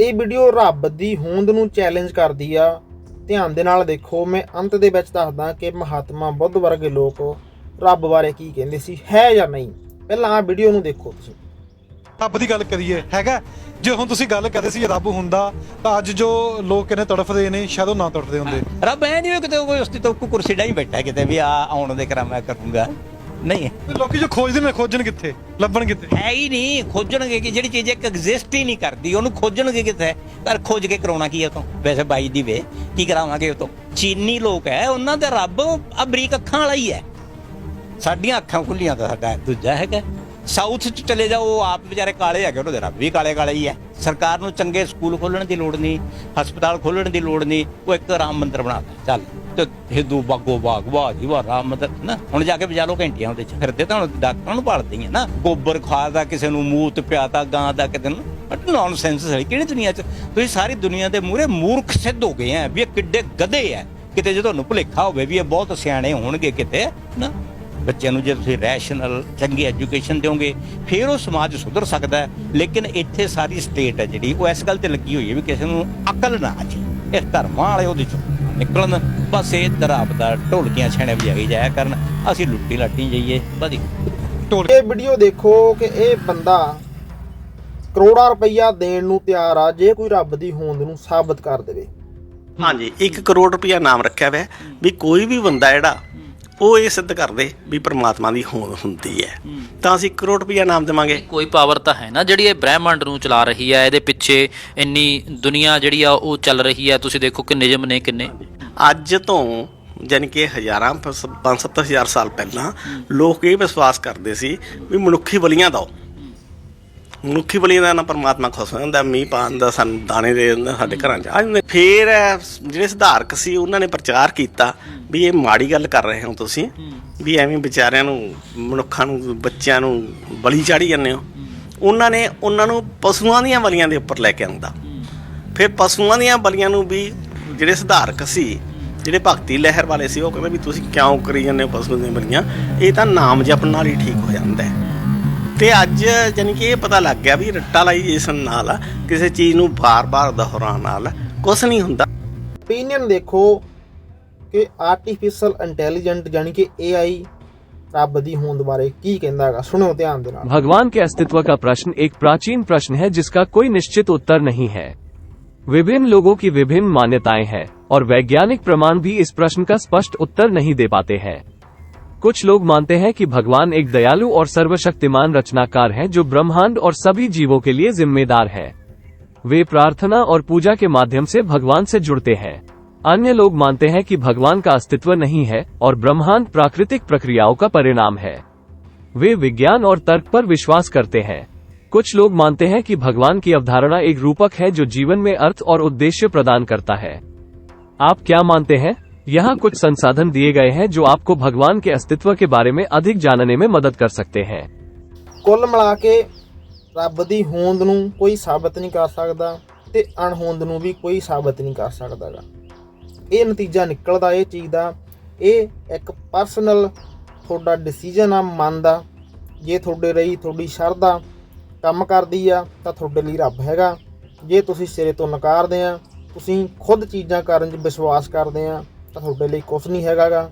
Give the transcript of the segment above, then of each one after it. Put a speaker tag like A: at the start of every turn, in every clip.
A: ਇਹ ਵੀਡੀਓ ਰੱਬ ਦੀ ਹੋਂਦ ਨੂੰ ਚੈਲੰਜ ਕਰਦੀ ਆ। ਧਿਆਨ ਦੇ ਨਾਲ ਦੇਖੋ ਮੈਂ ਅੰਤ ਦੇ ਵਿੱਚ ਦੱਸਦਾ ਕਿ ਮਹਾਤਮਾ ਬੁੱਧ ਵਰਗੇ ਲੋਕ ਰੱਬ ਬਾਰੇ ਕੀ ਕਹਿੰਦੇ ਸੀ ਹੈ ਜਾਂ ਨਹੀਂ? ਪਹਿਲਾਂ ਆ ਵੀਡੀਓ ਨੂੰ ਦੇਖੋ ਤੁਸੀਂ।
B: ਰੱਬ ਦੀ ਗੱਲ ਕਰੀਏ ਹੈਗਾ? ਜੇ ਹੁਣ ਤੁਸੀਂ ਗੱਲ ਕਰਦੇ ਸੀ ਜੇ ਰੱਬ ਹੁੰਦਾ ਤਾਂ ਅੱਜ ਜੋ ਲੋਕ ਇਹਨੇ ਤੜਫਦੇ ਨੇ ਸ਼ਾਇਦ ਉਹ ਨਾ ਤੜਫਦੇ ਹੁੰਦੇ।
C: ਰੱਬ ਐ ਨਹੀਂ ਕਿਤੇ ਕੋਈ ਉਸ ਤੋਂ ਕੋਈ ਕੁਰਸੀ ਡਾਈ ਬੈਠਾ ਕਿਤੇ ਵੀ ਆ ਆਉਣ ਦੇ ਕਰਾਂ ਮੈਂ ਕਰੂੰਗਾ। ਨਹੀਂ।
B: ਤੇ ਲੋਕੀ ਜੋ ਖੋਜਦੇ ਨੇ ਖੋਜਣ ਕਿੱਥੇ? ਲੱਭਣ ਕਿੱਥੇ?
C: ਹੈ ਹੀ ਨਹੀਂ ਖੋਜਣਗੇ ਕਿ ਜਿਹੜੀ ਚੀਜ਼ ਇੱਕ ਐਗਜ਼ਿਸਟ ਹੀ ਨਹੀਂ ਕਰਦੀ ਉਹਨੂੰ ਖੋਜਣਗੇ ਕਿੱਥੇ? ਪਰ ਖੋਜ ਕੇ ਕਰਾਉਣਾ ਕੀ ਹੈ ਤੋਂ ਵੈਸੇ ਬਾਈ ਦੀ ਵੇ ਕੀ ਕਰਾਵਾਂਗੇ ਉਹ ਤੋਂ ਚੀਨੀ ਲੋਕ ਹੈ ਉਹਨਾਂ ਦਾ ਰੱਬ ਅਬਰੀਕ ਅੱਖਾਂ ਵਾਲਾ ਹੀ ਹੈ। ਸਾਡੀਆਂ ਅੱਖਾਂ ਖੁੱਲੀਆਂ ਤਾਂ ਸਾਡਾ ਦੂਜਾ ਹੈਗਾ। ਸਾਊਥ ਚ ਚਲੇ ਜਾਓ ਉਹ ਆਪ ਵਿਚਾਰੇ ਕਾਲੇ ਹੈਗੇ ਉਹਨਾਂ ਦੇ ਰੱਬ ਵੀ ਕਾਲੇ ਕਾਲੇ ਹੀ ਹੈ। ਸਰਕਾਰ ਨੂੰ ਚੰਗੇ ਸਕੂਲ ਖੋਲਣ ਦੀ ਲੋੜ ਨਹੀਂ, ਹਸਪਤਾਲ ਖੋਲਣ ਦੀ ਲੋੜ ਨਹੀਂ, ਉਹ ਇੱਕ ਰਾਮ ਮੰਦਿਰ ਬਣਾਤਾ ਚੱਲ, ਤੇ ਹਿੰਦੂ ਬਾਗੋ ਬਾਗ, ਵਾਹ ਜੀ ਵਾਹ, ਰਾਮ ਮੰਦਿਰ, ਨਾ, ਹੁਣ ਜਾ ਕੇ ਵਜਾ ਲਓ ਘੰਟੀਆਂ ਉਹਦੇ ਚ। ਫਿਰਦੇ ਤਾਂ ਹੁਣ ਡਾਕਟਰਾਂ ਨੂੰ ਪਾਲਦੇ ਹੀ ਆ ਨਾ। ਗੋਬਰ ਖਾਦਾ ਕਿਸੇ ਨੂੰ ਮੂਤ ਪਿਆਤਾ, ਗਾਂ ਦਾ ਕਿਤੇ ਨੂੰ ਬਟ ਨੌਨਸੈਂਸ ਹੈ ਕਿਹੜੀ ਦੁਨੀਆ ਚ? ਤੁਸੀਂ ਸਾਰੀ ਦੁਨੀਆ ਦੇ ਮੂਹਰੇ ਮੂਰਖ ਸਿੱਧ ਹੋ ਗਏ ਆ ਵੀ ਇਹ ਕਿੱਡੇ ਗਧੇ ਆ ਕਿਤੇ ਜੇ ਤੁਹਾਨੂੰ ਭੁਲੇਖਾ ਹੋਵੇ ਵੀ ਇਹ ਬਹੁਤ ਸਿਆਣੇ ਹੋਣਗੇ ਕਿਤੇ, ਨਾ। ਬੱਚਿਆਂ ਨੂੰ ਜੇ ਤੁਸੀਂ ਰੈਸ਼ਨਲ ਚੰਗੀ ਐਜੂਕੇਸ਼ਨ ਦਿਓਗੇ ਫਿਰ ਉਹ ਸਮਾਜ ਸੁਧਰ ਸਕਦਾ ਹੈ। ਲੇਕਿਨ ਇੱਥੇ ਸਾਰੀ ਸਟੇਟ ਹੈ ਜਿਹੜੀ ਉਹ ਇਸ ਗੱਲ ਤੇ ਲੱਗੀ ਹੋਈ ਹੈ ਵੀ ਕਿਸੇ ਨੂੰ ਅਕਲ ਨਾ ਆ ਜੇ ਇਹ ਧਰਮਾਂ ਵਾਲੇ ਉਹਦੇ ਚੋਂ ਨਿਕਲਣ। ਬਸ ਇਹ ਦਰਾਬ ਦਾ ਢੋਲਕੀਆਂ ਛੇਣੇ ਵਜਾਈ ਜਾਇਆ ਕਰਨ। ਅਸੀਂ ਲੁੱਟੀ ਲਾਟੀ ਜਾਈਏ। ਵਧੀ।
B: ਢੋਲ
A: ਇਹ ਵੀਡੀਓ ਦੇਖੋ ਕਿ ਇਹ ਬੰਦਾ ਕਰੋੜਾਂ ਰੁਪਈਆ ਦੇਣ ਨੂੰ ਤਿਆਰ ਆ ਜੇ ਕੋਈ ਰੱਬ ਦੀ ਹੋਂਦ ਨੂੰ ਸਾਬਤ ਕਰ ਦੇਵੇ।
D: ਹਾਂਜੀ 1 ਕਰੋੜ ਰੁਪਇਆ ਨਾਮ ਰੱਖਿਆ ਹੋਇਆ ਵੀ ਕੋਈ ਵੀ ਬੰਦਾ ਜਿਹੜਾ ਉਹ ਇਹ ਸਿੱਧ ਕਰਦੇ ਵੀ ਪ੍ਰਮਾਤਮਾ ਦੀ ਹੋਂਦ ਹੁੰਦੀ ਹੈ। ਤਾਂ ਅਸੀਂ 1 ਕਰੋੜ ਰੁਪਇਆ ਨਾਮ ਦੇਵਾਂਗੇ।
E: ਕੋਈ ਪਾਵਰ ਤਾਂ ਹੈ ਨਾ ਜਿਹੜੀ ਇਹ ਬ੍ਰਹਿਮੰਡ ਨੂੰ ਚਲਾ ਰਹੀ ਹੈ ਇਹਦੇ ਪਿੱਛੇ ਇੰਨੀ ਦੁਨੀਆ ਜਿਹੜੀ ਆ ਉਹ ਚੱਲ ਰਹੀ ਹੈ। ਤੁਸੀਂ ਦੇਖੋ ਕਿ ਨਿਯਮ ਨੇ ਕਿੰਨੇ।
D: ਅੱਜ ਤੋਂ ਜਾਣੀ ਕਿ ਹਜ਼ਾਰਾਂ 5-7 ਹਜ਼ਾਰ ਸਾਲ ਪਹਿਲਾਂ ਲੋਕ ਇਹ ਵਿਸ਼ਵਾਸ ਕਰਦੇ ਸੀ ਵੀ ਮਨੁੱਖੀ ਬਲੀਆਂ ਦਿਓ। ਮਨੁੱਖੀ ਬਲੀਆਂ ਦਾ ਨਾ ਪਰਮਾਤਮਾ ਖੁਸ਼ ਹੋ ਜਾਂਦਾ, ਮੀਂਹ ਪਾਣ ਦਾ, ਸਾਨੂੰ ਦਾਣੇ ਦੇ ਦਿੰਦਾ, ਸਾਡੇ ਘਰਾਂ 'ਚ ਆ ਜਾਂਦੇ। ਫੇਰ ਜਿਹੜੇ ਸੁਧਾਰਕ ਸੀ, ਉਹਨਾਂ ਨੇ ਪ੍ਰਚਾਰ ਕੀਤਾ ਵੀ ਇਹ ਮਾੜੀ ਗੱਲ ਕਰ ਰਹੇ ਹੋ ਤੁਸੀਂ, ਵੀ ਐਵੇਂ ਵਿਚਾਰਿਆਂ ਨੂੰ, ਮਨੁੱਖਾਂ ਨੂੰ, ਬੱਚਿਆਂ ਨੂੰ ਬਲੀ ਚਾੜੀ ਜਾਂਦੇ ਹੋ। ਉਹਨਾਂ ਨੇ ਉਹਨਾਂ ਨੂੰ ਪਸ਼ੂਆਂ ਦੀਆਂ ਬਲੀਆਂ ਦੇ ਉੱਪਰ ਲੈ ਕੇ ਆਉਂਦਾ। ਫਿਰ ਪਸ਼ੂਆਂ ਦੀਆਂ ਬਲੀਆਂ ਨੂੰ ਵੀ ਜਿਹੜੇ ਸੁਧਾਰਕ ਸੀ, ਜਿਹੜੇ ਭਗਤੀ ਲਹਿਰ ਵਾਲੇ ਸੀ, ਉਹ ਕਹਿੰਦੇ ਵੀ ਤੁਸੀਂ ਕਿਉਂ ਕਰੀ ਜਾਂਦੇ ਹੋ ਪਸ਼ੂ ਦੀਆਂ ਬਲੀਆਂ? ਇਹ ਤਾਂ ਨਾਮ ਜਪਣ ਨਾਲ ਹੀ ਠੀਕ ਹੋ ਜਾਂਦਾ ਹੈ। ਤੇ ਅੱਜ ਜਾਨੀ ਕਿ ਇਹ ਪਤਾ ਲੱਗ ਗਿਆ ਵੀ ਰੱਟਾਲਾਈਜੇਸ਼ਨ ਨਾਲ ਕਿਸੇ ਚੀਜ਼ ਨੂੰ ਬਾਰ-ਬਾਰ ਦੁਹਰਾਉਣ ਨਾਲ ਕੁਝ ਨਹੀਂ ਹੁੰਦਾ
A: ਓਪੀਨੀਅਨ ਦੇਖੋ ਕਿ ਆਰਟੀਫੀਸ਼ੀਅਲ ਇੰਟੈਲੀਜੈਂਟ ਯਾਨੀ ਕਿ AI ਰੱਬ ਦੀ ਹੋਂਦ ਬਾਰੇ ਕੀ ਕਹਿੰਦਾ ਹੈਗਾ ਸੁਣੋ ਧਿਆਨ ਦੇ ਨਾਲ
F: भगवान के अस्तित्व का प्रश्न एक प्राचीन प्रश्न है जिसका कोई निश्चित उत्तर नहीं है विभिन्न लोगों की विभिन्न मान्यताएं हैं और वैज्ञानिक प्रमाण भी इस प्रश्न का स्पष्ट उत्तर नहीं दे पाते हैं कुछ लोग मानते हैं कि भगवान एक दयालु और सर्वशक्तिमान रचनाकार है जो ब्रह्मांड और सभी जीवों के लिए जिम्मेदार है। वे प्रार्थना और पूजा के माध्यम से भगवान से जुड़ते हैं। अन्य लोग मानते हैं कि भगवान का अस्तित्व नहीं है और ब्रह्मांड प्राकृतिक प्रक्रियाओं का परिणाम है। वे विज्ञान और तर्क पर विश्वास करते हैं। कुछ लोग मानते हैं कि भगवान की अवधारणा एक रूपक है जो जीवन में अर्थ और उद्देश्य प्रदान करता है। आप क्या मानते हैं? यहाँ कुछ संसाधन दिए गए हैं जो आपको भगवान के अस्तित्व के बारे में अधिक जानने में मदद कर सकते हैं
A: ਕੁੱਲ ਮਿਲਾ ਕੇ ਰੱਬ ਦੀ ਹੋਂਦ ਨੂੰ ਕੋਈ ਸਾਬਤ ਨਹੀਂ ਕਰ ਸਕਦਾ ਤੇ ਅਣਹੋਂਦ ਨੂੰ ਵੀ ਕੋਈ ਸਾਬਤ ਨਹੀਂ ਕਰ ਸਕਦਾਗਾ ਇਹ ਨਤੀਜਾ ਨਿਕਲਦਾ ਇਹ ਚੀਜ਼ ਦਾ ਇਹ ਇੱਕ ਪਰਸਨਲ ਤੁਹਾਡਾ ਡਿਸੀਜਨ ਆ ਮਨ ਦਾ ਜੇ ਤੁਹਾਡੇ ਲਈ ਤੁਹਾਡੀ ਸ਼ਰਧਾ ਕੰਮ ਕਰਦੀ ਆ ਤਾਂ ਤੁਹਾਡੇ ਲਈ ਰੱਬ ਹੈਗਾ ਜੇ ਤੁਸੀਂ ਸਿਰੇ ਤੋਂ ਨਕਾਰਦੇ ਆ ਤੁਸੀਂ ਖੁਦ ਚੀਜ਼ਾਂ ਕਰਨ 'ਚ ਵਿਸ਼ਵਾਸ ਕਰਦੇ ਆ ਤਾਂ ਤੁਹਾਡੇ ਲਈ ਕੁਝ ਨਹੀਂ ਹੈਗਾਗਾ।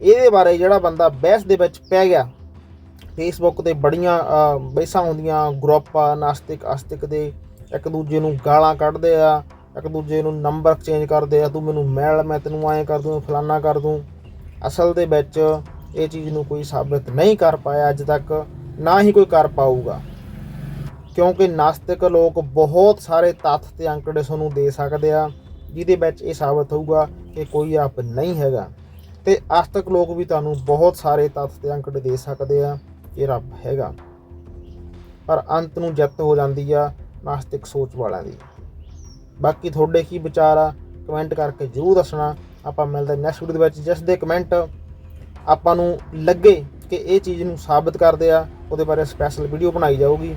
A: ਇਹਦੇ ਬਾਰੇ ਜਿਹੜਾ ਬੰਦਾ ਬਹਿਸ ਦੇ ਵਿੱਚ ਪੈ ਗਿਆ ਫੇਸਬੁੱਕ ਤੇ ਬੜੀਆਂ ਬਹਿਸਾਂ ਹੁੰਦੀਆਂ ਗਰੁੱਪ ਆ, ਨਾਸਤਿਕ, ਆਸਤਿਕ ਦੇ, ਇੱਕ ਦੂਜੇ ਨੂੰ ਗਾਲਾਂ ਕੱਢਦੇ ਆ, ਇੱਕ ਦੂਜੇ ਨੂੰ ਨੰਬਰ ਚੇਂਜ ਕਰਦੇ ਆ, ਤੂੰ ਮੈਨੂੰ ਮਿਲ, ਮੈਂ ਤੈਨੂੰ ਐਂ ਕਰ ਦੂੰ, ਫਲਾਨਾ ਕਰ ਦੂੰ। ਅਸਲ ਦੇ ਵਿੱਚ ਇਹ ਚੀਜ਼ ਨੂੰ ਕੋਈ ਸਾਬਿਤ ਨਹੀਂ ਕਰ ਪਾਇਆ ਅੱਜ ਤੱਕ, ਨਾ ਹੀ ਕੋਈ ਕਰ ਪਾਊਗਾ। ਕਿਉਂਕਿ ਨਾਸਤਿਕ ਲੋਕ ਬਹੁਤ ਸਾਰੇ ਤੱਥ ਤੇ ਅੰਕੜੇ ਸਾਨੂੰ ਦੇ ਸਕਦੇ ਆ, ਜਿਹਦੇ ਵਿੱਚ ਇਹ ਸਾਬਤ ਹੋਊਗਾ ਕਿ ਕੋਈ ਰੱਬ ਨਹੀਂ ਹੈਗਾ। ਤੇ ਆਸਤਕ ਲੋਕ ਵੀ ਤੁਹਾਨੂੰ ਬਹੁਤ ਸਾਰੇ ਤੱਥ ਤੇ ਅੰਕੜੇ ਦੇ ਸਕਦੇ ਆ ਕਿ ਰੱਬ ਹੈਗਾ। ਪਰ ਅੰਤ ਨੂੰ ਜਿੱਤ ਹੋ ਜਾਂਦੀ ਆ ਨਾਸਤਿਕ ਸੋਚ ਵਾਲਿਆਂ ਦੀ। ਬਾਕੀ ਤੁਹਾਡੇ ਕੀ ਵਿਚਾਰ ਆ ਕਮੈਂਟ ਕਰਕੇ ਜਰੂਰ ਦੱਸਣਾ। ਆਪਾਂ ਮਿਲਦੇ ਨੈਕਸਟ ਵੀਡੀਓ ਦੇ ਵਿੱਚ, ਜਿਸ ਦੇ ਕਮੈਂਟ ਆਪਾਂ ਨੂੰ ਲੱਗੇ ਕਿ ਇਹ ਚੀਜ਼ ਨੂੰ ਸਾਬਤ ਕਰਦੇ ਆ, ਉਹਦੇ ਬਾਰੇ ਸਪੈਸ਼ਲ ਵੀਡੀਓ ਬਣਾਈ ਜਾਊਗੀ।